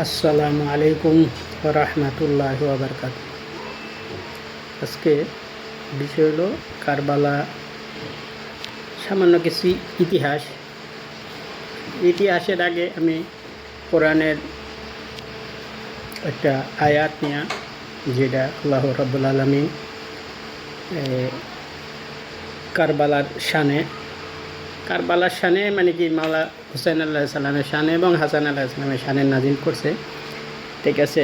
আসসালামু আলাইকুম রহমতুল্লাহ বারকাত আজকে বিষয় হলো কারবালা। সামান্য কিছু ইতিহাস। ইতিহাসের আগে আমি কোরআনের একটা আয়াত নেয়া, যেটা আল্লাহ রব্বুল আলমী কারবালার শানে কারবালার শানে মানে কি, মাওলা হুসাইন আল্লাহ সাল্লামের শানে এবং হাসান আল্লাহ সাল্লামের শানে নাজিল করছে। ঠিক আছে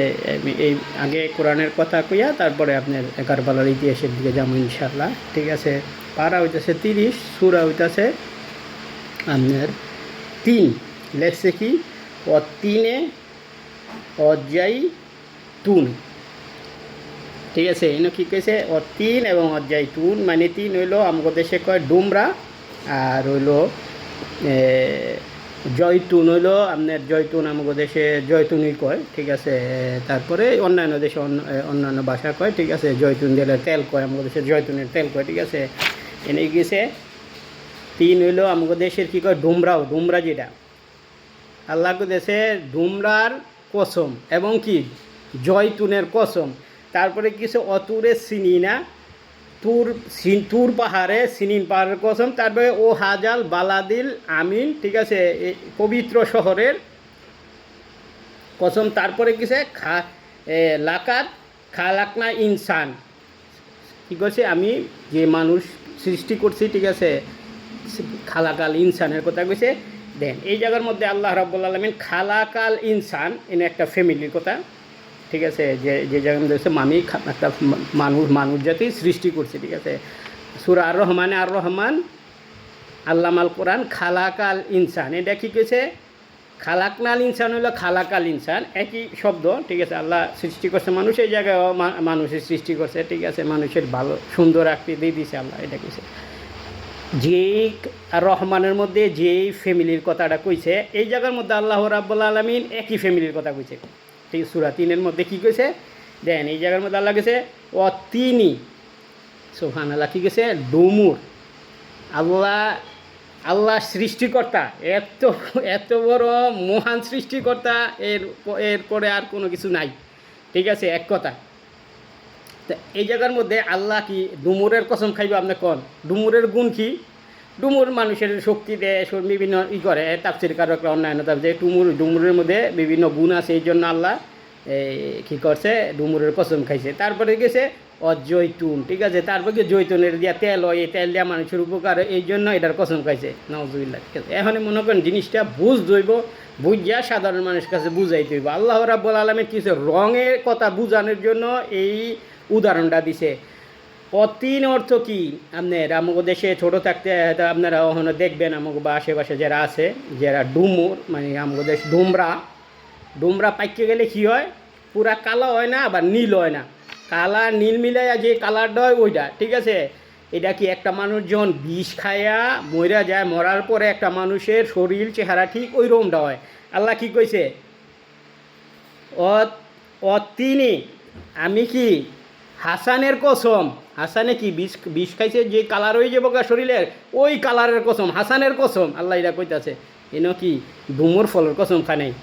এই আগে কোরআনের কথা কইয়া তারপরে আপনার কারবালার ইতিহাসের দিকে যাব ইনশাল্লাহ ঠিক আছে, পারা হইতেছে তিরিশ, সুরা হইতেছে আপনার তিন। লেখছে কি? ও তিনে অধ্যায় তুন। ঠিক আছে, এনে কি কইছে? ও তিন এবং অধ্যায় তুন মানে তিন হইল আমাদের দেশে কয় ডুমরা আর হইল জয়তুন হইল, আপনার জয়তুন আমাদের দেশে জয়তুনই কয়, ঠিক আছে? তারপরে অন্যান্য দেশে অন্য অন্যান্য ভাষা কয়, ঠিক আছে? জয়তুন দিলে তেল কয় আমাদের দেশে জয়তুনের তেল কয়, ঠিক আছে? এনে গেছে, তিন হইল আমাদের দেশের কী কয়? ডুমরাও, ডুমরা যেটা। আল্লাহ দেশে ডুমরার কসম এবং কি? জয়তুনের কসম। তারপরে কিছু অতুরে চিনি না তুর তুর পাহাড়ে, সিনিন পাহাড়ের কসম, তারপরে ও হাজাল, বালাদিল, আমিন, ঠিক আছে পবিত্র শহরের কসম, তারপরে কিসে খা লাকাত, খালাকনা ইনসান। কি করছে আমি যে মানুষ সৃষ্টি করছি, ঠিক আছে খালাকাল ইনসানের কথা কইছে, দেন, এই জায়গার মধ্যে আল্লাহ রাব্বুল আলমিন খালাকাল ইনসান, এনে একটা ফ্যামিলির কথা ঠিক আছে, যে যে জায়গার মধ্যে মামি একটা মানুষ মানুষ জাতি সৃষ্টি করছে, ঠিক আছে। সুরা আর রহমানে আর রহমান, আল্লামাল কোরআন খালাকাল ইনসান। এটা কি কেছে খালাকনাল ইনসান হলো খালাকাল ইনসান, একই শব্দ, ঠিক আছে। আল্লাহ সৃষ্টি করছে মানুষ, এই জায়গায় মানুষের সৃষ্টি করছে, ঠিক আছে। মানুষের ভালো, সুন্দর আকৃতি দিয়ে দিয়েছে আল্লাহ, এটা কইছে। যেই রহমানের মধ্যে যেই ফ্যামিলির কথাটা কইছে, এই জায়গার মধ্যে আল্লাহ রাব্বুল আলমিন একই ফ্যামিলির কথা কইছে। ঠিক সুরা তিনের মধ্যে কী কইছে? দেন এই জায়গার মধ্যে আল্লাহ গেছে অ তিনি সোহান আল্লাহ কী গেছে ডুমুর। আল্লাহ আল্লাহ সৃষ্টিকর্তা, এত এত বড় মহান সৃষ্টিকর্তা, এর এরপরে আর কোনো কিছু নাই। ঠিক আছে, এক কথা। তা এই জায়গার মধ্যে আল্লাহ কি ডুমুরের কসম খাইব আপনি কন? ডুমুরের গুণ কি? ডুমুর মানুষের শক্তি দেয় বিভিন্ন ই করে তাপসির কারকরা অন্যান্য যে ডুমুর, ডুমুরের মধ্যে বিভিন্ন গুণ আছে, এই জন্য আল্লাহ কী করছে, ডুমুরের কসম খাইছে। তারপরে গেছে অজৈতুন, ঠিক আছে? তারপর গিয়ে জৈতুনের দিয়া তেল হয়, এই তেল দিয়া মানুষের উপকার এই জন্য এটার কসম খাইছে। নজুবিল্লা ঠিক আছে? এখন মনে করেন জিনিসটা বুঝ দইব, বুঝিয়া সাধারণ মানুষের কাছে বুঝাইতে হইব। আল্লাহ রাব্বুল আলমের কিছু রঙের কথা বুঝানোর জন্য এই উদাহরণটা দিছে। অতিন অর্থ কি? আপনার আমাকে দেশে ছোট থাকতে আপনারা ওখানে দেখবেন আমাকে বা আশেপাশে যারা আছে, যারা ডুমুর মানে আমাকে দেশ ডুমরা। ডুমরা পাইকে গেলে কি হয়? পুরা কালো হয় না, আবার নীল হয় না। কালা নীল মিলাইয়া যে কালারটা হয় ওইটা, ঠিক আছে? এটা কি একটা মানুষ যখন বিষ খায়া মরা যায়, মরার পরে একটা মানুষের শরীর, চেহারা ঠিক ওই রকমটা হয়। আল্লাহ কি কইছে? অ অ তিনি আমি কি হাসানের কসম? হাসানে কি বিষ বিষ খাইছে? যে কালার হয়ে যাব গা শরীরের, ওই কালারের কসম, হাসানের কসম, আল্লাহ এটা কইতাছে। এন কি ডুমুর ফলের কসম খায় নাই।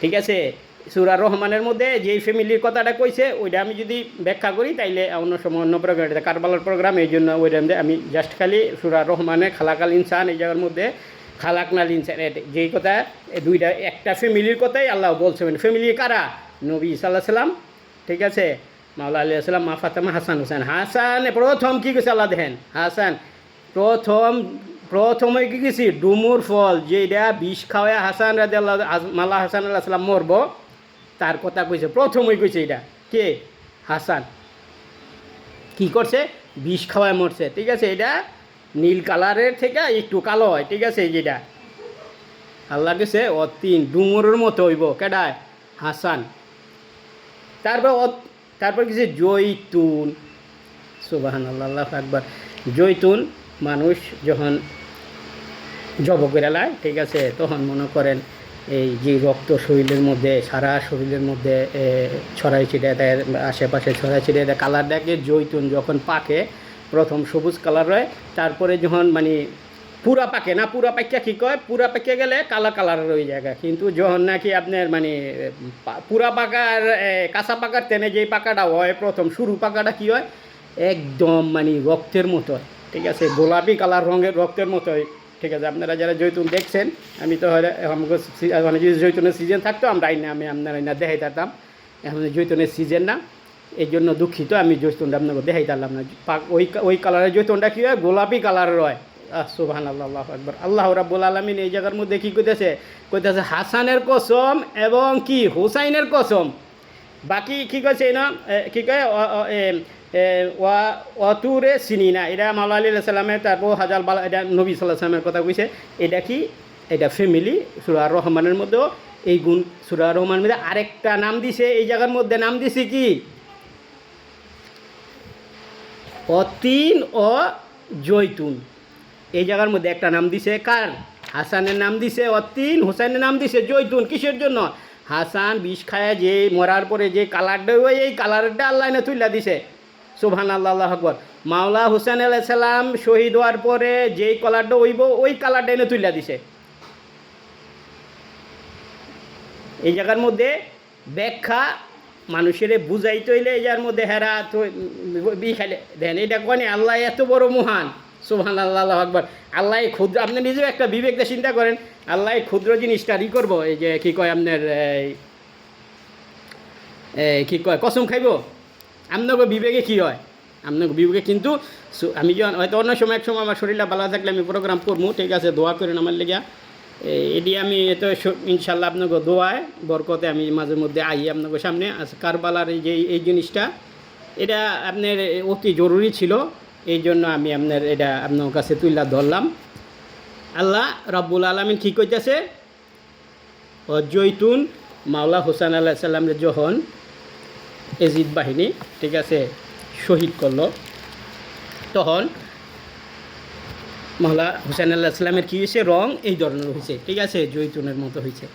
ঠিক আছে? সুরা রহমানের মধ্যে যেই ফ্যামিলির কথাটা কইছে, ওইটা আমি যদি ব্যাখ্যা করি, তাইলে অন্য সময় অন্য প্রোগ্রাম এটা কারবালার প্রোগ্রাম এই জন্য ওইটা আমি জাস্ট খালি সুরা রহমানে খালাকাল ইনসান, এই জায়গার মধ্যে খালাকনাল ইনসান, এ- যেই কথা দুইটা, একটা ফ্যামিলির কথাই আল্লাহ বলছে। মানে ফ্যামিলি কারা? নবী সাল্লাহ সাল্লাম। ঠিক আছে? মাওলা আলী আসসালাম মা ফাতেমা, হাসান হোসেন। হাসান প্রথম কি গেছে আল্লাহ দেখেন? হাসান, প্রথম, প্রথমে কি গেছি ডুমুর ফল যেটা বিষ খাওয়া হাসান রাজা আল্লাহ মাল্লা হাসান আল্লাহ সাল্লাম মরব, তার কথা কইছে, প্রথমই কইছে এটা কে? হাসান। কি করছে? বিষ খাওয়ায় মরছে। ঠিক আছে এটা নীল কালারের থেকে একটু কালো হয়। ঠিক আছে যেটা আল্লাহ গেছে ও তিন ডুমুরের মতো হইব। কেডায়? হাসান। তারপর তারপর কিছু জৈতুন সুবাহান আল্লাহ একবার জৈতুন মানুষ যখন জব করে লায় ঠিক আছে, তখন মনে করেন এই যে রক্ত শরীরের মধ্যে, সারা শরীরের মধ্যে ছড়াই ছিটিয়ে দেয়, আশেপাশে ছড়াই ছিটিয়ে দেয় কালার দেখে জৈতুন যখন পাকে, প্রথম সবুজ কালার হয়, তারপরে যখন মানে পুরা পাকে, না পুরা পাকিয়া কী কয়? পুরা পাকিয়া গেলে কালা কালারের ওই জায়গা কিন্তু যখন নাকি আপনার মানে পুরা পাকার কাঁচা পাকার তেনে যেই পাকাটা হয়, প্রথম শুরু পাকাটা কী হয়? একদম মানে রক্তের মতো ঠিক আছে? গোলাপি কালার রঙের রক্তের মতো হয়, ঠিক আছে? আপনারা যারা জৈতুন দেখছেন, আমি তো আমাকে মানে যদি জৈতুনের সিজন থাকতো, আমরা আইনা, আমি আপনারা আইনা দেখাই থাকতাম। এখন জৈতুনের সিজন না, এই জন্য দুঃখিত, আমি জৈতুনটা আপনাকে দেখাই পারলাম না। ওই ওই কালারের জৈতুনটা কী হয়? গোলাপি কালারের হয়। সুবহান আল্লাহ আকবর। আল্লাহ রাব্বুল আলমিন এই জায়গার মধ্যে কী কইতেছে? কইতেছে, হাসানের কসম এবং কি? হুসাইনের কসম। বাকি কি কইছে না কি কয়? অতুরে চিনি না এটা মাওলা আলী সাল্লামের তারপর হাজার বালা, এটা নবী সাল্লাহ সাল্লামের কথা কইছে। এটা কি? এটা ফ্যামিলি সুরার রহমানের মধ্যেও এই গুণ সুরার রহমানের মধ্যে আরেকটা নাম দিছে। এই জায়গার মধ্যে নাম দিছে কি? অতীন ও জৈতুন। এই জায়গার মধ্যে একটা নাম দিছে কার হাসানের নাম দিছে অতীন হোসেনের নাম দিছে জৈতুন কিসের জন্য হাসান বিষ খায় যে মরার পরে যে কালারটা হয় এই কালারটা আল্লাহ না তুইলা দিছে সুবহান আল্লাহ আল্লাহ আকবর মাওলা হুসেন আলাহ সাল্লাম শহীদ হওয়ার পরে যেই কালারটা হইব ওই কালারটা এনে তুইলা দিছে এই জায়গার মধ্যে ব্যাখ্যা মানুষের বুঝাইতে হইলে এই জায়গার মধ্যে হেরা বি খাইলে দেন এটা কনে আল্লাহ এত বড় মহান সুবহান আল্লাহ আকবর। আল্লাহ ক্ষুদ্র, আপনি নিজেও একটা বিবেক দিয়ে চিন্তা করেন আল্লাহ ক্ষুদ্র জিনিসটা ই করব, এই যে কী কয় আপনার, এই কী কয়, কসম খাইব? আপনাকে বিবেকে কী হয়? আপনাকে বিবেকে কিন্তু আমি যখন হয়তো অন্য সময়, এক সময় আমার শরীরটা ভালো থাকলে আমি প্রোগ্রাম করব, ঠিক আছে, দোয়া করেন আমার লেগা। এটি আমি এত ইনশাল্লাহ আপনাকে দোয়ায়, বরকতে আমি মাঝে মধ্যে আই আপনাকে সামনে কারবালার এই যে, এই জিনিসটা, এটা আপনার অতি জরুরি ছিল। এই জন্য আমি আপনার এটা আপনার কাছে তুইলা ধরলাম। আল্লাহ রব্বুল আলমিন কী কইতেছে, ও জৈতুন মাওলা হোসেন আল্লাহ সাল্লামের যখন এজিদ বাহিনী, ঠিক আছে, শহীদ করল, তখন মাওলা হুসেন আল্লাহ সাল্লামের কী হয়েছে রং এই ধরনের হয়েছে ঠিক আছে, জৈতুনের মতো হয়েছে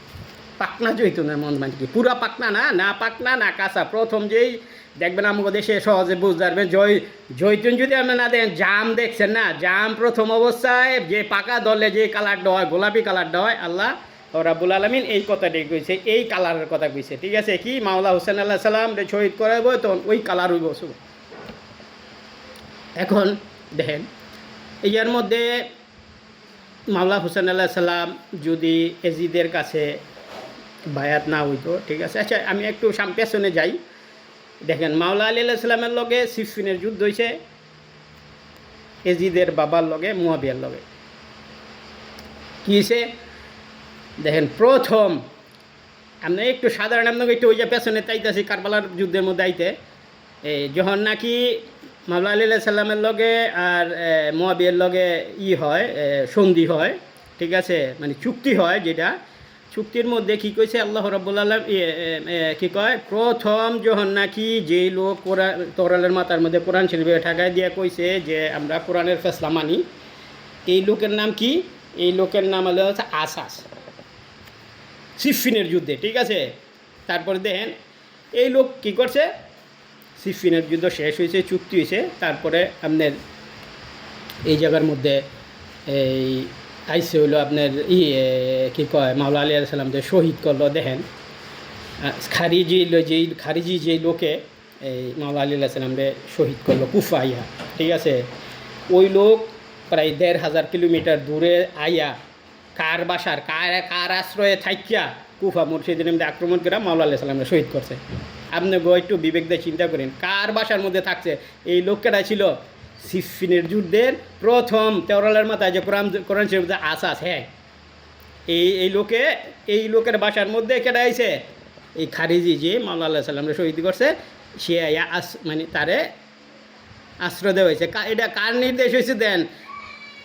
পাকনা জৈতুনের মন মানে কি? পুরা পাকনা না? না পাকনা, না কাঁচা। প্রথম যেই দেখবেন আমাকে দেশে সহজে বুঝতে পারবেন, জয় জৈতুন যদি আপনি না দেখেন জাম দেখছেন না? জাম প্রথম অবস্থায় যে পাকা দলে যে কালারটা হয়, গোলাপি কালারটা হয়, আল্লাহ ও রাব্বুল আলমিন এই কথাটি কইছে, এই কালারের কথা কইছে, ঠিক আছে? কি? মাওলা হোসেন আল্লাহ সাল্লাম শহীদ করাবো তখন ওই কালার হইব এখন দেখেন, ইয়ার মধ্যে মাওলা হোসেন আল্লাহ সাল্লাম যদি এজিদের কাছে বায়াত না হইতো, ঠিক আছে? আচ্ছা আমি একটু পেছনে যাই। দেখেন মাওলা আলী আল্লাহ লগে সিফিনের যুদ্ধ হয়েছে এজিদের বাবার লগে, মুয়াবিয়ার লগে। কী হয়েছে দেখেন প্রথম, আমরা একটু সাধারণ আপনাকে একটু ওই যে পেছনে চাইতেছি কারবালার যুদ্ধের মধ্যে আইতে। এই যখন নাকি মাওলা আলী সাল্লামের লগে আর মোয়াবিয়ের লগে ই হয় সন্ধি হয়, ঠিক আছে? মানে চুক্তি হয় যেটা চুক্তির মধ্যে কি কইছে? আল্লাহ রব্বুল আলম কি কয়? প্রথম যখন নাকি যেই লোক কোরআন তরালের মাথার মধ্যে কোরআন শরীফে ঠাকায় দিয়ে কইছে যে আমরা কোরআনের ফেসলা মানি, এই লোকের নাম কি? এই লোকের নাম হলো হচ্ছে আসাস। সিফিনের যুদ্ধে, ঠিক আছে? তারপরে দেখেন, এই লোক কি করছে? সিফিনের যুদ্ধ শেষ হয়েছে চুক্তি হয়েছে তারপরে আপনার এই জায়গার মধ্যে এই আইসে হইল আপনার ই কি কয়, মাওলা আলী আলাইসাল্লাম যে শহীদ করল, দেখেন। খারিজি যেই খারিজি যেই লোকে, এই মাওলা আলী আলাইসাল্লামরে শহীদ করল, কুফা আইয়া, ঠিক আছে? ওই লোক প্রায় দেড় হাজার কিলোমিটার দূরে আইয়া, কার বাসার, কার কার আশ্রয়ে থাইকিয়া কুফা মুর্শিদিন আক্রমণ করে মাওলা আল্লাহ সাল্লামরা শহীদ করছে। আপনি একটু বিবেক দিয়ে চিন্তা করেন, কার বাসার মধ্যে থাকছে? এই লোকটা ছিল সিফিনের যুদ্ধের প্রথম তেওরালের মাথায় যে কোরআন কোরআন শরীফ আসাস হ্যাঁ। এই এই লোকে, এই লোকের বাসার মধ্যে কেটে আইছে এই খারিজি যে মাওলা আল্লাহ শহীদ করছে, সে আস মানে তারে আশ্রয় দেওয়া হয়েছে। এটা কার নির্দেশ হয়েছে দেন?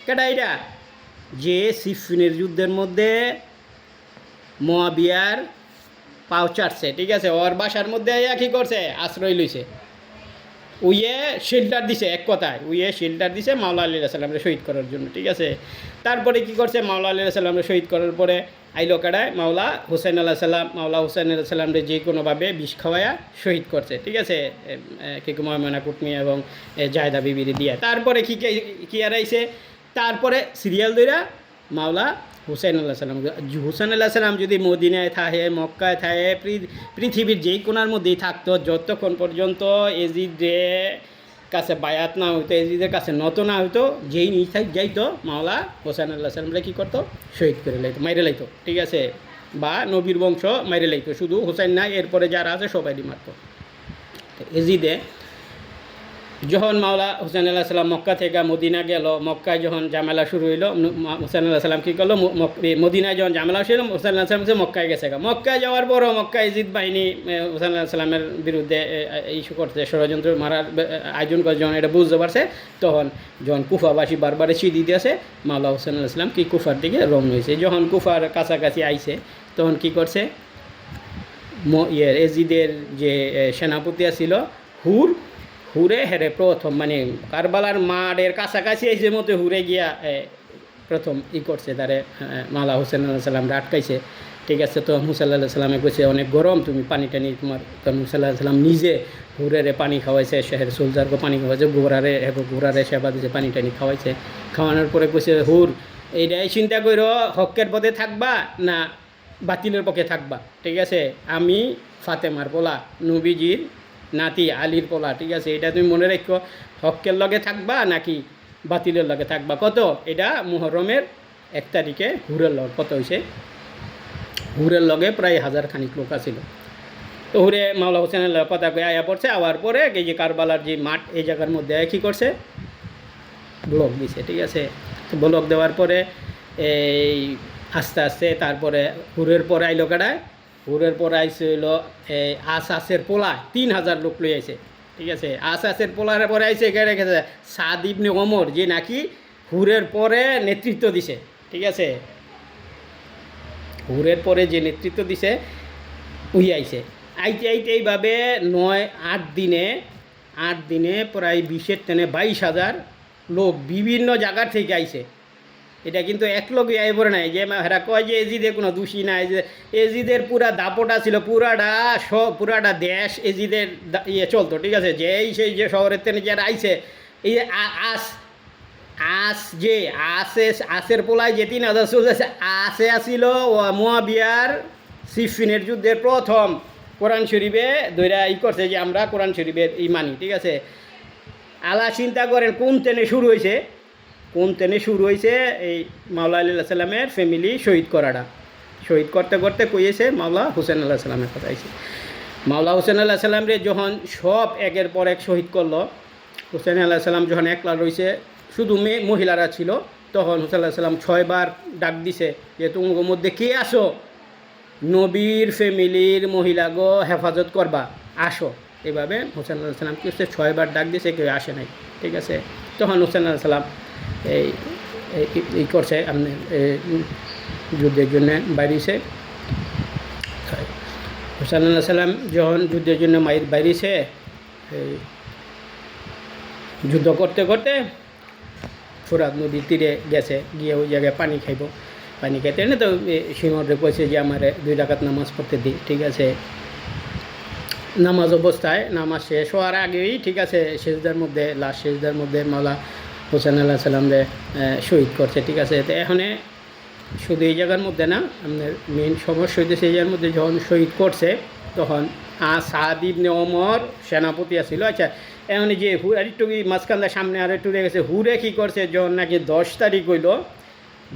কেটা এটা? যে সিফিনের যুদ্ধের মধ্যে মোয়াবিয়ার পাও চাটছে, ঠিক আছে? ওর বাসার মধ্যে কী করছে? আশ্রয় লইছে। উইয়ে শেল্টার দিছে, এক কথায়। উইয়ে শেল্টার দিছে মাওলা আলী সাল্লামরে শহীদ করার জন্য, ঠিক আছে? তারপরে কি করছে? মাওলা আলী সাল্লামরে শহীদ করার পরে আইলো কাটায় মাওলা হুসেন আল্লাহ সাল্লাম মাওলা হুসেন আল্লাহ সাল্লামরে যে কোনোভাবে বিষ খাওয়ায়া শহীদ করছে, ঠিক আছে? কি ময়মনা কুটমি এবং জায়দা বিবিরি দিয়া। তারপরে কি কে- কি আরাইছে তারপরে সিরিয়াল দইরা মাওলা হুসাইন আল্লাহ সাল্লাম হুসেন আল্লাহ সাল্লাম যদি মদিনায় থাকে, মক্কায় থাকে পৃথিবীর যেই কোনার মধ্যেই থাকতো, যতক্ষণ পর্যন্ত এজিদে কাছে বায়াত না হইতো, এজিদের কাছে নত না হইতো, যেই নিথাই যাইতো, মাওলা হোসেন আল্লাহ সাল্লামরা কী করতো? শহীদ করে লাইতো, মাইরে লাইতো, ঠিক আছে? বা নবীর বংশ মাইরে লাইতো, শুধু হোসেন না, এরপরে যারা আছে সবাই মারতো। এজিদে যখন মাওলা হুসেন আল্লাহ সাল্লাম মক্কা থেকে মদিনা গেল, মক্কায় যখন জামেলা শুরু হইল হুসেন আল্লাহ সাল্লাম কী করল? মদিনায় যখন জামেলা শুরু হুসেন আল্লাহ সাল্লাম মক্কায় গেছে। মক্কায় যাওয়ার পরও মক্কা ইজিদ বাহিনী হুসেন আল্লাহ সাল্লামের বিরুদ্ধে ইস্যু করছে, ষড়যন্ত্র মারার আয়োজন করে যখন এটা বুঝতে পারছে, তখন যখন কুফাবাসী বারবারে সিঁড়ি দিয়েছে মাওলা হুসেন আল্লাহ সাল্লাম কি কুফার দিকে রওনা হয়েছে। যখন কুফার কাছাকাছি আইছে, তখন কি করছে? ইয়ের, এজিদের যে সেনাপতি ছিল হুর হুরে হেরে প্রথম মানে কারবালার মাঠের কাছাকাছি এসে মতো হুরে গিয়া প্রথম ই করছে তারে মালা হোসেন আল্লাহ সাল্লামরা আটকাইছে ঠিক আছে, তো মুসাল্লাহ সাল্লামে কইছে, অনেক গরম, তুমি পানি টানি তোমার তখন মুসাল্লাহ সাল্লাম নিজে হুরেরে পানি খাওয়াইছে শহরের সোলজারকে পানি খাওয়াইছে গোড়ারে এগো গোড়ারে সেবা দিছে, পানি টানি খাওয়াইছে। খাওয়ানোর পরে কইছে, হুর এইটাই চিন্তা করো হকের পথে থাকবা না বাতিলের পক্ষে থাকবা? ঠিক আছে, আমি ফাতেমার পোলা, নবীজির নাতি আলির পোলা, ঠিক আছে? এটা তুমি মনে রাখো। হকের লগে থাকবা নাকি বাতিলের লগে থাকবা? কত? এটা মুহরমের এক তারিখে হুরের লগ। কত হয়েছে হুরের লগে প্রায় হাজার খানিক লোক আছিল। তো হুরে মাওলা হোসেনের কথা কয়ে আয়া পড়ছে। আওয়ার পরে এই যে কারবালার যে মাঠ, এই জায়গার মধ্যে কী করছে? ব্লক দিছে, ঠিক আছে? তো ব্লক দেওয়ার পরে এই আস্তে আস্তে তারপরে হুরের পরে আইলো কাটায় হুরের পরে আইসে হইল এই আস আসের পোলা, তিন হাজার লোক লই আইছে ঠিক আছে আস আসের পোলার পরে আইসে এখানে গেছে সাদ ইবনে ওমর যে নাকি হুরের পরে নেতৃত্ব দিছে। ঠিক আছে হুরের পরে যে নেতৃত্ব দিছে, উই আইছে আইতে আইতে এইভাবে নয় আট দিনে আট দিনে প্রায় বিশের টেনে বাইশ হাজার লোক বিভিন্ন জায়গার থেকে আইছে এটা কিন্তু এক লোকই আই পড়ে নাই, যে হেরা কয় যে এজিদে কোনো দোষী নাই, যে এজিদের পুরা দাপটা ছিল পুরাটা সব পুরাটা দেশ এজিদের ইয়ে চলতো, ঠিক আছে? যেই সেই যে শহরের থেকে যারা আইছে, এই আস আস যে, আসে, আসের পোলায় যে তিন হাজার চলছে আসে আসিল মোয়াবিয়ার সিফিনের যুদ্ধের প্রথম কোরআন শরীফে দৈরা ই করছে যে আমরা কোরআন শরীফের ই মানি, ঠিক আছে? আলা চিন্তা করেন কোন ট্রেনে শুরু হয়েছে কোন ট্রেনে শুরু হয়েছে এই মাওলা আল্লাহ সাল্লামের ফ্যামিলি শহীদ করাটা। শহীদ করতে করতে কইয়েছে মাওলা হুসেন আল্লাহ সাল্লামের কথা আইছে। মাওলা হুসেন আল্লাহ সাল্লামরে যখন সব একের পর এক শহীদ করল, হুসেন আল্লাহ সাল্লাম যখন একলা রয়েছে শুধু মেয়ে মহিলারা ছিল, তখন হুসেন আল্লাহ সাল্লাম ছয়বার ডাক দিছে যে তোমার মধ্যে কে আসো? নবীর ফ্যামিলির মহিলাগো হেফাজত করবা, আসো। এভাবে হোসেন আল্লাহ সাল্লাম কি হচ্ছে ছয়বার ডাক দিছে, কেউ আসে নাই, ঠিক আছে? তখন হোসেন আল্লাহ সাল্লাম এই এই করছে, আপনি যুদ্ধের জন্য বাইরেছে। হোসেন আল্লাহ সাল্লাম যখন যুদ্ধের জন্য মাইর বাইরেছে, এই, যুদ্ধ করতে করতে ফুরাত নদীর তীরে গেছে, গিয়ে ওই জায়গায় পানি খাইব, পানি খাইতে না তো সিংহরে কইছে যে আমার দুই ডাকাত নামাজ পড়তে দিই ঠিক আছে। নামাজ অবস্থায়, নামাজ শেষ হওয়ার আগেই, ঠিক আছে শেষদার মধ্যে লাস্ট শেষদার মধ্যে, মাওলা হোসেন আল্লাহ সাল্লামরে শহীদ করছে, ঠিক আছে? তো এখানে শুধু এই জায়গার মধ্যে না, আপনার মেন সমস্যা হইতেছে এই জায়গার মধ্যে যখন শহীদ করছে, তখন আ সাদ ইবনে ওমর সেনাপতি আছিল। আচ্ছা এই যে হু, আর একটু কি সামনে আর একটু গেছে, হুরে কী করছে যখন নাকি দশ তারিখ হইল,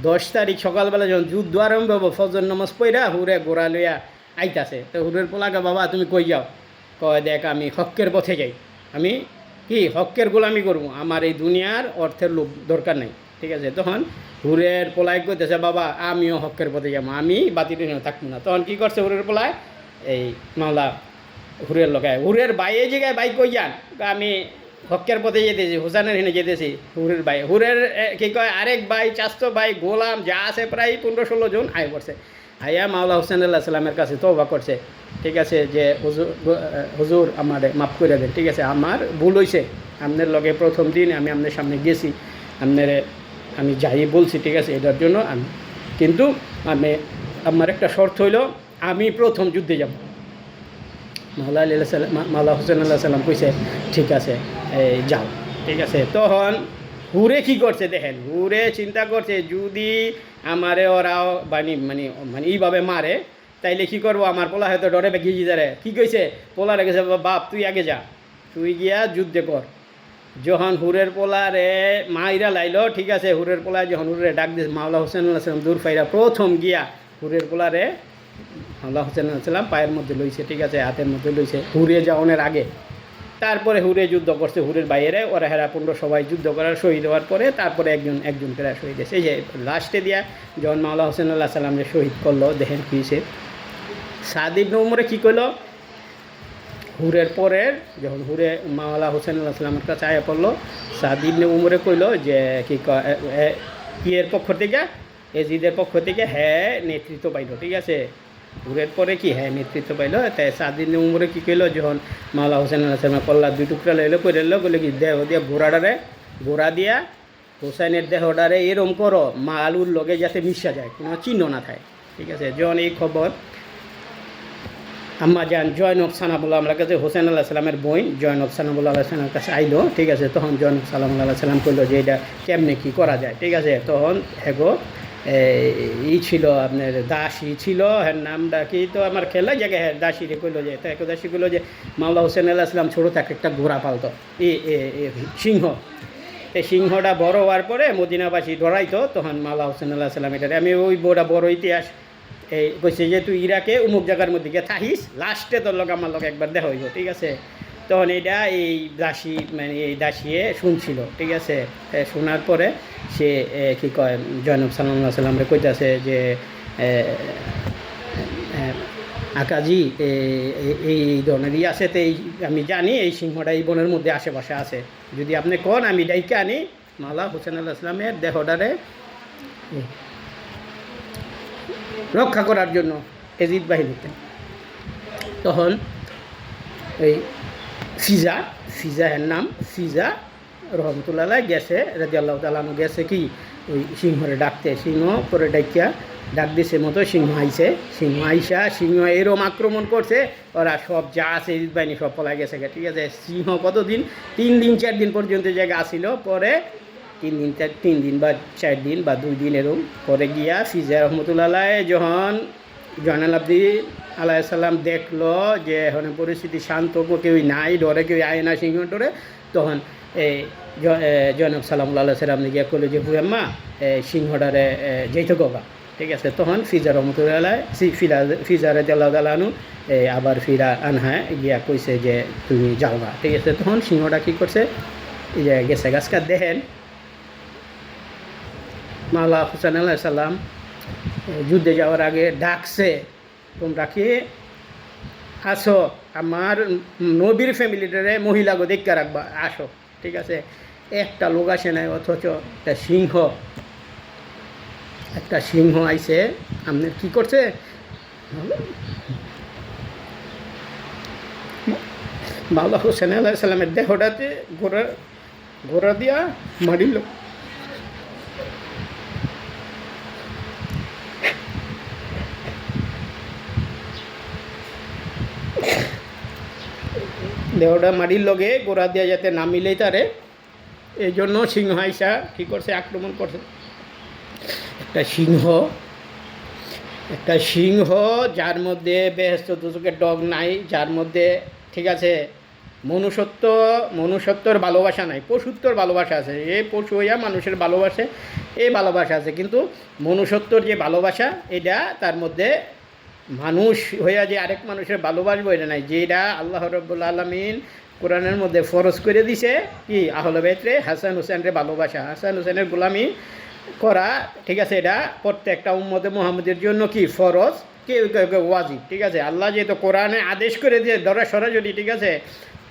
দশ তারিখ সকালবেলা যখন যুদ্ধ আরম্ভ হব ফজর নামাজ পইরা হুরে গোড়া লইয়া আইতাছে। তো হুরের পোলাকে বাবা, তুমি কই যাও? কয়, দেখ, আমি হক্কের পথে যাই। আমি কি হক্কের গোলামি করব। আমার এই দুনিয়ার অর্থের লোভ দরকার নাই। ঠিক আছে? তখন হুরের পোলায় কইতেছে, বাবা, আমিও হক্কের পথে যাব। আমি বাতিল থাকব না। তখন কি করছে হুরের পোলায়? এই মাওলা হুরের লোকায় হুরের বাইরে জায়গায় বাইক কই যান? আমি হকের পথে যেতেছি হুসানের হেনে যেতেছি, হুরের ভাই। হুরের কি কয়? আরেক ভাই চাস্তো ভাই, গোলাম, যা আছে প্রায় পনেরো ষোলো জন আয় পড়ছে আইয়া মাওলা হুসেন আল্লাহ সাল্লামের কাছে তৌবা করছে, ঠিক আছে, যে হুজুর হুজুর আমার মাফ করে দেন, ঠিক আছে, আমার ভুল হয়েছে আপনার লগে প্রথম দিন আমি আপনার সামনে গেছি আপনার আমি যাই বলছি, ঠিক আছে, এটার জন্য আমি, কিন্তু আমি, আমার একটা শর্ত হইল, আমি প্রথম যুদ্ধে যাব। মাওলা আল্লাহ সাল্লাম মাওলা হোসেন আল্লাহ সাল্লাম কইছে, ঠিক আছে যাও, ঠিক আছে, তখন হুরে কি করছে দেখেন, হুরে চিন্তা করছে, যদি আমারে ওরা মানে মানে মানে এইভাবে মারে, তাইলে কি করব? আমার পোলা হয়তো ডরে বেগিয়ে যারে। কি কইছে? পোলা রেখেছে বাপ, তুই আগে যা, তুই গিয়া যুদ্ধে কর যখন হুরের পোলারে মাইরা লাইলো, ঠিক আছে, হুরের পোলায় যখন হুরে ডাক দিস মাওলা হোসেন আসলাম দূর ফাইরা প্রথম গিয়া হুরের পোলারে, মাওলা হোসেন আসলাম পায়ের মধ্যে লইছে, ঠিক আছে, হাতের মধ্যে লইছে। হুরে যাওয়ানোর আগে তারপরে হুরে যুদ্ধ করছে হুরের বাইরে, ওরা হেরা পনেরো সবাই যুদ্ধ করার শহীদ হওয়ার পরে তারপরে একজন একজন করে শহীদ এই যে লাস্টে দিয়া যখন মাওলা হোসেন আল্লাহ সাল্লাম যে শহীদ করল, দেখেন কী হয়েছে। সাদিব নমরে কী করল হুরের পরের যখন হুরে মাওলা হোসেন আল্লাহ সাল্লামের কাছে আয়া পড়ল, সাদিব উমরে কইলো যে কি ক- এ- এ- ইয়ের পক্ষ থেকে, এজিদের পক্ষ থেকে হ্যাঁ নেতৃত্ব পাইলো, ঠিক আছে। হুরের পরে কি? হ্যাঁ নেতৃত্ব পাইলো। তাই সাদিন উমরে কি কইলো? যখন মাওলা হোসেন আল্লাহ সাল্লাম কল্লা দুই টুকরা লইলো করে এলো কইলো কি, দেহ দিয়া ঘোড়াডারে ঘোড়া দিয়া হোসেনের দেহডারে এরম করো মা আলুর লগে যাতে মিশা যায়, কোনো চিহ্ন না থাকে। ঠিক আছে? যখন এই খবর, আম্মা যান জয়নব সানাবুল্লাহ আমার কাছে, হোসেন আল্লাহ সাল্লামের বোন জয়নব সানাবুল্লাহ আল্লাহ সাল্লামের কাছে আইলো। ঠিক আছে? তখন জয়নব সালাম আল্লাহ সাল্লাম করল যে, এটা কেমনে কী করা যায়? ঠিক আছে? তখন হেগো ই ছিল আপনার দাসী ছিল হ্যাঁ নামটা কি তো আমার খেলা জায়গায় হ্যাঁ দাসী রে কইলো যে, তো এক দাসী কইলো যে, মাওলা হোসেন আল্লাহ সাল্লাম ছোটো থাকে একটা ঘোড়া পালতো, এ সিংহ। এই সিংহটা বড় হওয়ার পরে মদিনাবাসী ধরাইতো, তখন মাওলা হোসেন আল্লাহ সাল্লাম এটা আমি ওই বড় বড় ইতিহাস, এই কইছে যে, তুই ইরাকে উমুক জায়গার মধ্যে গিয়ে থাকিস, লাস্টে তোর লোক আমার লোক একবার দেখা হইব, ঠিক আছে? তখন এটা এই দাসী মানে এই দাসিয়ে শুনছিল, ঠিক আছে? শোনার পরে সে কি কয়, জয়নব সাল্লাম সাল্লামরে কইতাছে যে আকাজি এই ধরনের ই আছে তো এই, আমি জানি এই সিংহটা এই বনের মধ্যে আশেপাশে আছে। যদি আপনি কন, আমি ডাইকে আনি। মালা হোসেন আল্লাহ ইসলামের দেহটারে রক্ষা করার জন্য এজিদ বাহিনীতে। তখন এই ফিজা ফিজা এর নাম, ফিজা রহমতুল্লাহ গেছে রাজি আল্লাহ তালানো গেছে কি? ওই সিংহরে ডাকতে, সিংহ পরে ডাকিয়া ডাক দিছে মতো সিংহ আইছে, সিংহ আইসা, সিংহ এরম আক্রমণ করছে, ওরা সব যা আছে এজিদ বাহিনী সব পলাই গেছে ঠিক আছে? সিংহ কতদিন? তিন দিন, চার দিন পর্যন্ত জায়গা আসিল পরে তিন দিন, চার, তিন দিন বা চার দিন বা দুই দিন এরকম পরে গিয়া ফিজা রহমতুল্লাহ যখন জয়নাল আব্দিন আলাইসাল্লাম দেখল যে এখন পরিস্থিতি শান্ত কেউই নাই, ডরে কেউ আয় না, সিংহ ডরে। তখন এই জয়নব সালামুল্লাহ সাল্লাম গিয়া করল যে হুয়াম্মা সিংহডারে যেইত গবা ঠিক আছে, তখন ফিজা রহমতুল্লাহ ফিরা ফিজা রাজাল্লাহ তালানু আবার ফিরা আনহা গিয়া কইছে যে, তুমি যাওগা ঠিক আছে, তখন সিংহটা কী করছে গেছে গাছকা দেখেন। মাওলা হুসান আল্লাহ সাল্লাম যুদ্ধে যাওয়ার আগে ডাকছে, তোমরা কি? আসো, আমার নবীর ফ্যামিলিটারে মহিলাকে দেখতে রাখবা, আসো, ঠিক আছে? একটা লোক আসে নাই, অথচ একটা সিংহ। একটা সিংহ আইছে আপনার কি করছে? মাওলা হোসেন আল্লাহ সাল্লামের দেহটাতে ঘোড়া ঘোড়া দিয়া মারিল দেহটা মাটির লগে গোড়া দিয়া যাতে না মিলেই তারে। এই জন্য সিংহ আইসা কী করছে, আক্রমণ করছে। একটা সিংহ একটা সিংহ, যার মধ্যে বেহস্ত দুচকের ডগ নাই, যার মধ্যে, ঠিক আছে, মনুষ্যত্ব, মনুষ্যত্বর ভালোবাসা নাই, পশুত্বর ভালোবাসা আছে। এই পশু হইয়া মানুষের ভালোবাসে, এই ভালোবাসা আছে। কিন্তু মনুষ্যত্বর যে ভালোবাসা, এটা তার মধ্যে মানুষ হইয়া যে আরেক মানুষের ভালোবাসবো, এটা নাই। যেটা আল্লাহ রব্বুল আলমিন কোরআনের মধ্যে ফরজ করে দিছে, কি? আহল বেতরে হাসান হুসেনরে ভালোবাসা। হাসান হুসেনের গোলামি করা, ঠিক আছে, এটা প্রত্যেকটা উম্মদে মোহাম্মদের জন্য কি? ফরজ, কেউ কেউ ওয়াজিব, ঠিক আছে? আল্লাহ যেহেতু কোরআনে আদেশ করে দিয়ে ধরা সরাসরি, ঠিক আছে?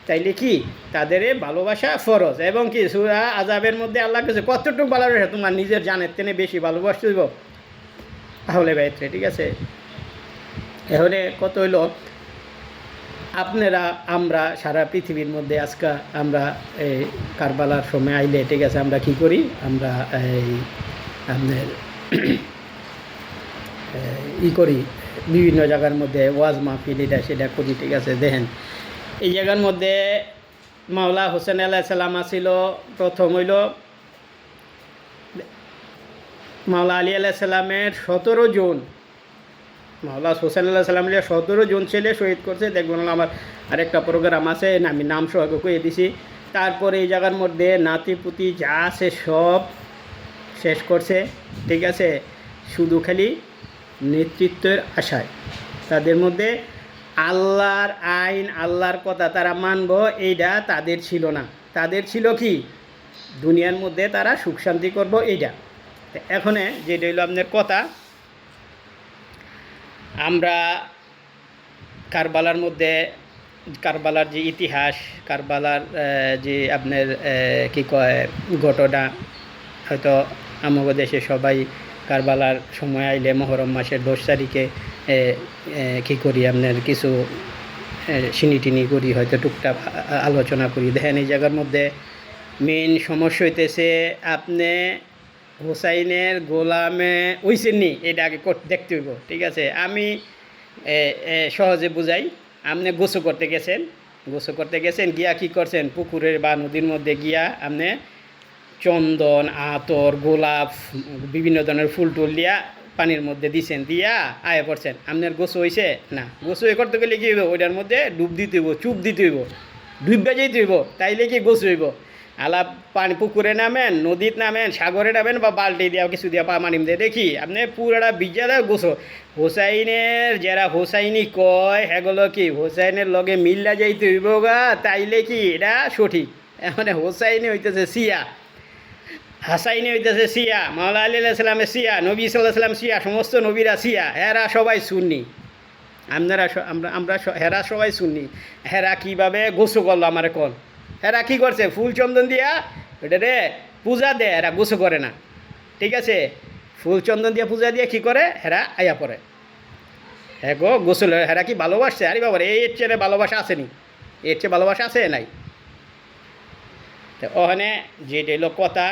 তাইলে কি? তাদের ভালোবাসা ফরজ। এবং কি? সুরা আজাবের মধ্যে আল্লাহ কাছে কতটুকু ভালোবাসা? তোমার নিজের জানের তেনে বেশি ভালোবাসতে তাহলে বেতরে ঠিক আছে? এখানে কত হইল? আপনারা, আমরা সারা পৃথিবীর মধ্যে আজকে আমরা এই কারবালার সময় আইলে, ঠিক আছে, আমরা কি করি? আমরা এই আপনার ই করি, বিভিন্ন জায়গার মধ্যে ওয়াজ মাহফিল এটা সেটা করি, ঠিক আছে, দেখেন। এই জায়গার মধ্যে মাওলা হোসেন আল্লাহ সাল্লাম আসিল, প্রথম হইল মাওলা আলী সাল্লামের সতেরো জন মাওলা হোসেন আল্লাহ সাল্লামের সতেরো জন ছেলে শহীদ করছে। দেখবেন আমার আরেকটা প্রোগ্রাম আছে আমি নাম সহ কয়ে দিছি। তারপরে এই জায়গার মধ্যে নাতিপুতি যা আছে সব শেষ করছে, ঠিক আছে? শুধু খালি নেতৃত্বের আশায়। তাদের মধ্যে আল্লাহর আইন, আল্লাহর কথা তারা মানব এইটা তাদের ছিল না। তাদের ছিল কি? দুনিয়ার মধ্যে তারা সুখ শান্তি করব এইটা এখানে যেটা হইল আপনার কথা আমরা কারবালার মধ্যে, কারবালার যে ইতিহাস, কারবালার যে আপনার কি কয়, ঘটনা, হয়তো আমাদের দেশে সবাই কারবালার সময় আইলে মহরম মাসের দশ তারিখে কি করি আপনার, কিছু সিনি টিনি করি, হয়তো টুকটাক আলোচনা করি। দেখেন এই জায়গার মধ্যে মেন সমস্যা হইতেছে আপনি হুসাইনের গোলামে উইসেননি এটা আগে দেখতে হইব, ঠিক আছে? আমি সহজে বুঝাই। আপনি গোসু করতে গেছেন গোসু করতে গেছেন, গিয়া কি করছেন? পুকুরের বা নদীর মধ্যে গিয়া আপনি চন্দন, আতর, গোলাপ, বিভিন্ন ধরনের ফুল টুল দিয়া পানির মধ্যে দিছেন, দিয়া আয় পড়ছেন। আপনার গোসু হয়েছে না। গোসু করতে গেলে কি হইব? ওইটার মধ্যে ডুব দিতে হইব, চুপ দিতে হইব ডুববে যেতে হইব, তাইলে কি গোসু হইব? আলাপ পানি পুকুরে নামেন, নদীত নামেন, সাগরে নামেন বা বালতি দিয়া কিছু দিয়া পা মানিম দিয়ে দেখি, আপনি পুরাটা বিজ্ঞা দেয় গোসো হোসাইনের যারা হোসাইনি কয়, হেগুলো কি হোসাইনের লগে মিল্লা যাইতে হইব গা, তাইলে কি এটা সঠিক? মানে হোসাইনি হইতেছে সিয়া। হাসাইনি হইতেছে সিয়া, মাওলা আলী সাল্লামের সিয়া, নবী সাল্লাহ সাল্লাম সিয়া, সমস্ত নবীরা সিয়া, হেরা সবাই শুননি আপনারা আমরা আমরা হেরা সবাই শুননি হেরা কীভাবে গোসু করল আমার কল হেরা কী করছে? ফুল চন্দন দিয়া ওটা রে পূজা দেয়, এরা গোসু করে না। ঠিক আছে? ফুল চন্দন দিয়ে পূজা দিয়ে কী করে? হেরা আয়া পড়ে হ্যাঁ গো, গোসল হেরা কি ভালোবাসছে? আরে বাবা এর চেয়ে ভালোবাসা আসেনি। এর চেয়ে ভালোবাসা আছে নাই? তো ওখানে যেটা হলো কথা,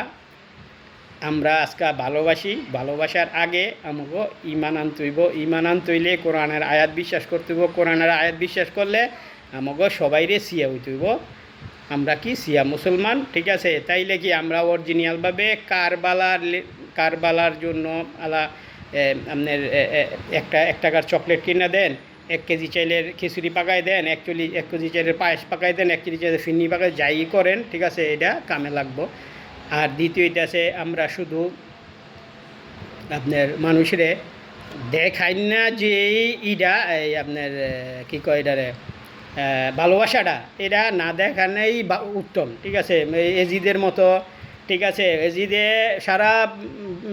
আমরা আজকে ভালোবাসি। ভালোবাসার আগে আমাকে ইমান আনতইব ইমান আনতইলে কোরআনের আয়াত বিশ্বাস করতেইব কোরআনের আয়াত বিশ্বাস করলে আমাকে সবাইরে সিয়া হইতেইব আমরা কি সিয়া মুসলমান? ঠিক আছে, তাইলে কি আমরা অরিজিনালভাবে কারবালার কারবালার জন্য আলা আপনার একটা, এক টাকার চকলেট কিনে দেন, এক কেজি চাইলের খিচুড়ি পাকায় দেন, এক চল্লিশ এক কেজি চাইলের পায়েস পাকায় দেন, এক কেজি চাইলের ফিন্নি পাকায় যাই করেন, ঠিক আছে, এটা কামে লাগবো। আর দ্বিতীয়টা আছে, আমরা শুধু আপনার মানুষরে দেখাই না যে ইটা এই আপনার কি কয় এটারে? ভালোবাসাটা, এটা না দেখানেই উত্তম, ঠিক আছে? এজিদের মতো, ঠিক আছে? এজিদে সারা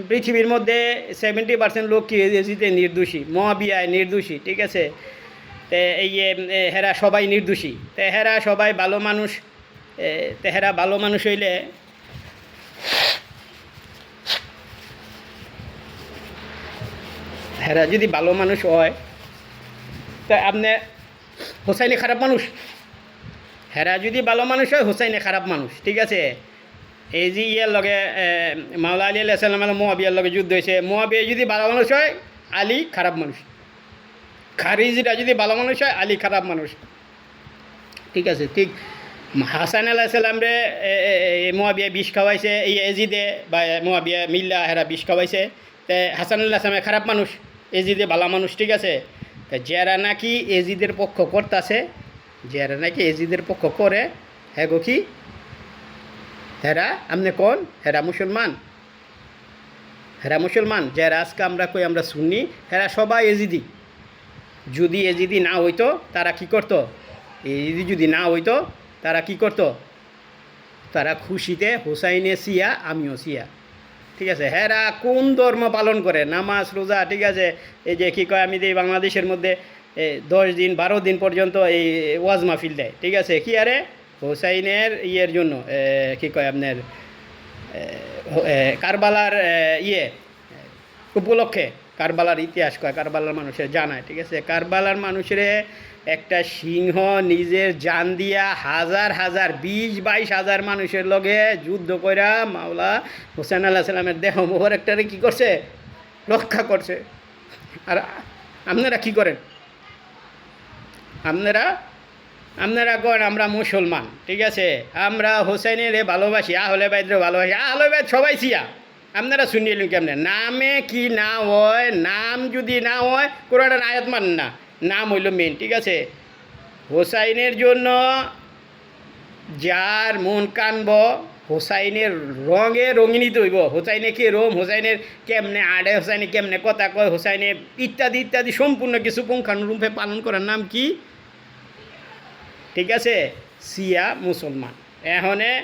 পৃথিবীর মধ্যে সেভেন্টি পার্সেন্ট লোক কি এজিদে নির্দোষী? মহাবিয়ায় নির্দোষী, ঠিক আছে? তে এই হেরা সবাই নির্দোষী। তে হেরা সবাই ভালো মানুষ তে হেরা ভালো মানুষ হইলে হেরা যদি ভালো মানুষ হয়, তা আপনি হোসাইনে খারাপ মানুষ। হেরা যদি ভালো মানুষ হয়, হোসাইনে খারাপ মানুষ, ঠিক আছে? এই যে ইয়ার লগে মাওলা আলী আল্লাহ সাল্লাম মোয়াবিয়ার লগে যুদ্ধ হয়েছে। মোয়াবিয়া যদি ভালো মানুষ হয়, আলী খারাপ মানুষ। খারিজিটা যদি ভালো মানুষ হয়, আলী খারাপ মানুষ। ঠিক আছে? ঠিক, হাসান আল্লাহ সাল্লামরে মোয়াবিয়া বিষ খাওয়াইছে, এই এজিদে বা মোয়াবিয়া মিল্লা হেরা বিষ খাওয়াইছে। তে হাসান আল্লাহ খারাপ মানুষ, এজিদে ভালো মানুষ, ঠিক আছে? তা যারা নাকি এজিদের পক্ষ করতেছে, যারা নাকি এজিদের পক্ষ করে হ্যাঁ গো কি? হেরা আপনি কোন? হেরা মুসলমান। হেরা মুসলমান, যারা আজকে আমরা কই আমরা শুনি হেরা সবাই এজিদি। যদি এজিদি না হইতো, তারা কি করতো? এজিদি যদি না হইতো, তারা কি করতো? তারা খুশিতে হুসাইনে সিয়া, আমিও সিয়া। ঠিক আছে, হেরা কোন ধর্ম পালন করে? নামাজ, রোজা, ঠিক আছে? এই যে কী কয়, আমি যে বাংলাদেশের মধ্যে দশ দিন, বারো দিন পর্যন্ত এই ওয়াজ মাহফিল দেয়, ঠিক আছে? কি আরে? হুসাইনের ইয়ের জন্য কি কয় আপনার কারবালার ইয়ে উপলক্ষে। কারবালার ইতিহাস কয়, কারবালার মানুষের জানায়, ঠিক আছে? কারবালার মানুষের একটা সিংহ নিজের জান দিয়া হাজার হাজার, বিশ বাইশ হাজার মানুষের লগে যুদ্ধ কইরা মাওলা হোসেন আল্লাহ সাল্লামের দেহ মোহর একটারে কী করছে? রক্ষা করছে। আর আপনারা কি করেন? আপনারা আপনারা কন, আমরা মুসলমান, ঠিক আছে? আমরা হোসেনের ভালোবাসি, আহলে বাইদের ভালোবাসি, আহলে বাইদ সবাই সিয়া আপনারা শুনিয়ে এলেন কেমনে? নামে কি না হয়, নাম যদি না হয়, কোরআনের আয়াত মান না। নাম হইল মেন ঠিক আছে? হোসাইনের জন্য যার মন কানব, হোসাইনের রঙে রঙিনিত হইব। হোসাইনে কি রোম? হোসাইনের কেমনে আড়ে? হোসাইনে কেমনে কথা কয়? হোসাইনে ইত্যাদি ইত্যাদি সম্পূর্ণ কিছু পুঙ্খানুরূপে পালন করার নাম কি? ঠিক আছে? সিয়া মুসলমান। এখনে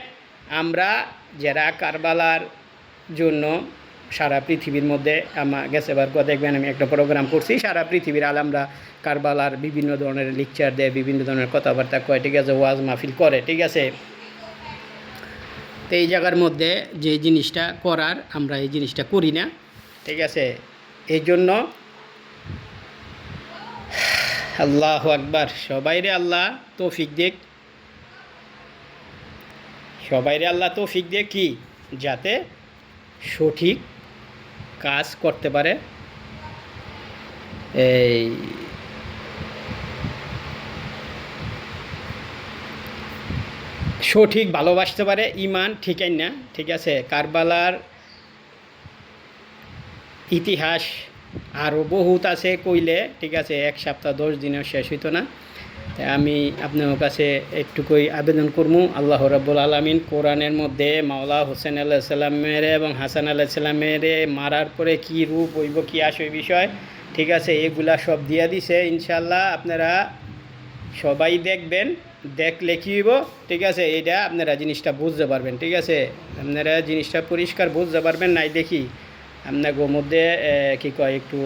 আমরা যারা কারবালার জন্য সারা পৃথিবীর মধ্যে আমার গেছে বার দেখবেন আমি একটা প্রোগ্রাম করছি। সারা পৃথিবীর আলামরা কারবালার বিভিন্ন ধরনের লেকচার দেয়, বিভিন্ন ধরনের কথাবার্তা কয়, ঠিক আছে, ওয়াজ মাহফিল করে, ঠিক আছে? তো এই জায়গার মধ্যে যে জিনিসটা করার, আমরা এই জিনিসটা করি না, ঠিক আছে? এই জন্য আল্লাহ আকবার সবাইরে আল্লাহ, তৌফিক দেখ। সবাইরে আল্লাহ, তৌফিক দেখ কি? যাতে সঠিক কাজ করতে পারে। এই সঠিক ভালোবাসতে পারে ইমান ঠিকাই না? ঠিক আছে? কারবালার ইতিহাস আরও বহুত আছে কইলে, ঠিক আছে? এক সপ্তাহ, দশ দিনেও শেষ হইতো না। তাই আমি আপনার কাছে একটুকুই আবেদন করব। আল্লাহ রাব্বুল আলমিন কোরআনের মধ্যে মাওলা হোসেন আল্লাহ সাল্লামের এবং হাসান আল্লাহ সাল্লামের মারার পরে কি রূপ হইব কি আসে বিষয় ঠিক আছে এগুলা সব দিয়া দিছে। ইনশাল্লাহ আপনারা সবাই দেখবেন দেখলে কি হইব ঠিক আছে এটা আপনারা জিনিসটা বুঝতে পারবেন ঠিক আছে। আপনারা জিনিসটা পরিষ্কার বুঝতে পারবেন নাই দেখি। আপনার মধ্যে এ, কি কয় একটু